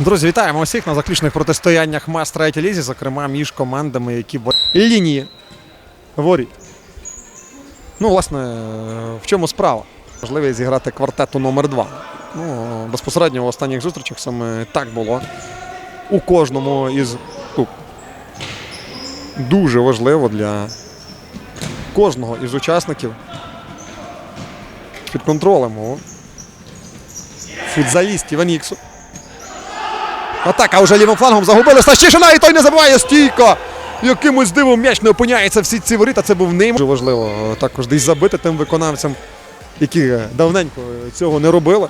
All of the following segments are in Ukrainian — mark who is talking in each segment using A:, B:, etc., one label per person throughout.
A: Друзі, вітаємо усіх на заключних протистояннях Мас третій лізі, зокрема між командами, які бо- лінії воріт. Ну, власне, в чому справа? Можливість зіграти квартету номер 2 Ну, безпосередньо в останніх зустрічах саме так було. У кожному із ну, дуже важливо для кожного із учасників під контролем у футзалістів Аніксу. Атака вже лівим флангом загубили Стащишина і той не забиває стійко. Якимось дивом м'яч не опиняється всі ці воріта. Це був нейм. Дуже важливо е, також десь забити тим виконавцям, які е, давненько цього не робили.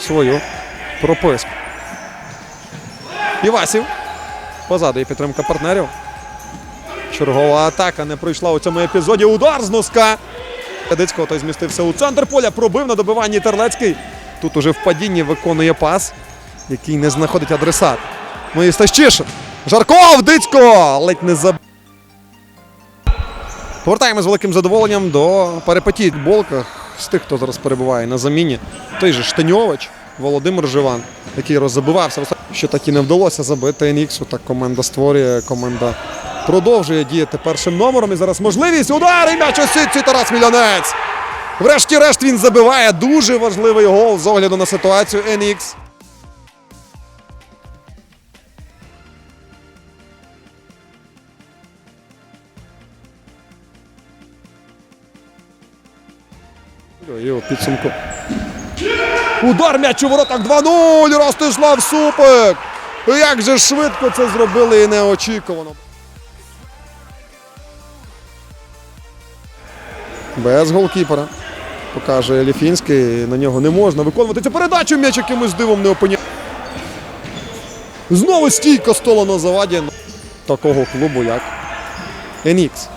A: Свою прописку. Івасів. Позаду є підтримка партнерів. Чергова атака не пройшла у цьому епізоді. Удар з носка. Кадицького той змістився у центр поля. Пробив на добиванні Терлецький. Тут уже в падінні виконує пас, який не знаходить адресат. Ну і Стащишин. Жарков, Дицько! Ледь не заб... Повертаємо з великим задоволенням до перепотій болках з тих, хто зараз перебуває на заміні. Той же Штаньович, Володимир Живан, який роззабивався. Що так і не вдалося забити Еніксу. Так команда створює, команда продовжує діяти першим номером. І зараз можливість. Удар і м'яч у сітці Тарас Мільонець. Врешті-решт він забиває дуже важливий гол з огляду на ситуацію Енікс. І у підсумку. Удар м'яч у воротах 2-0. Ростислав Супик. Як же швидко це зробили і неочікувано. Без голкіпера. Покаже Ліфінський. На нього не можна виконувати цю передачу. М'яч якимось дивом не опиняє. Знову стійко стола на заваді такого клубу, як Енікс.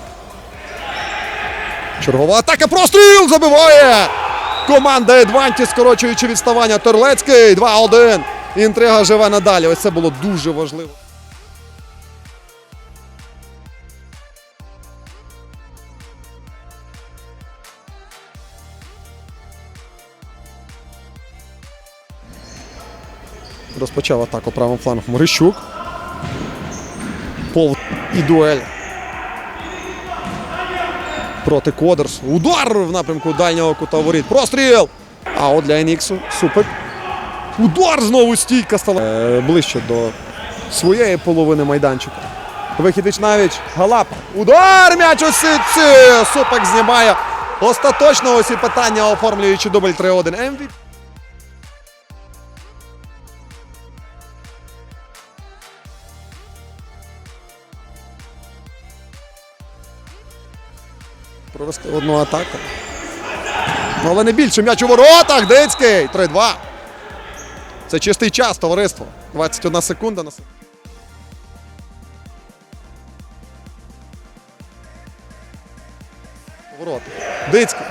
A: Чергова атака. Простріл забиває! Команда Едванті, скорочуючи відставання Терлецький. 2-1. Інтрига живе надалі. Ось це було дуже важливо. Розпочав атаку правим флангом Морищук. Пол і дуель. Проти Кодерс. Удар в напрямку дальнього кута воріт. Простріл! А от для Еніксу Супик. Удар знову стійка стала е, ближче до своєї половини майданчика. Вихідич навіть Галапа. Удар м'яч у сітці! Знімає. Остаточно ось питання, оформлюючи дубль 3-1. Провести одну атаку. Ну, але не більше. М'яч у воротах. Дицький. 3-2. Це чистий час, товариство. 21 секунда на секунду. Поворот. Дицький.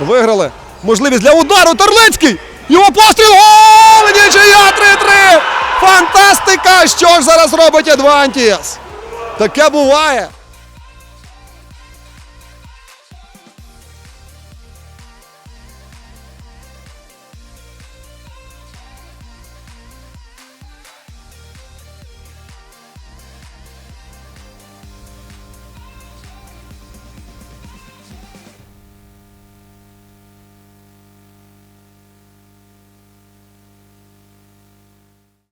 A: Виграли. Можливість для удару. Терлицький. Його постріл. Гол! Нічия 3-3. Фантастика! Що ж зараз робить Адвантіс? Таке буває.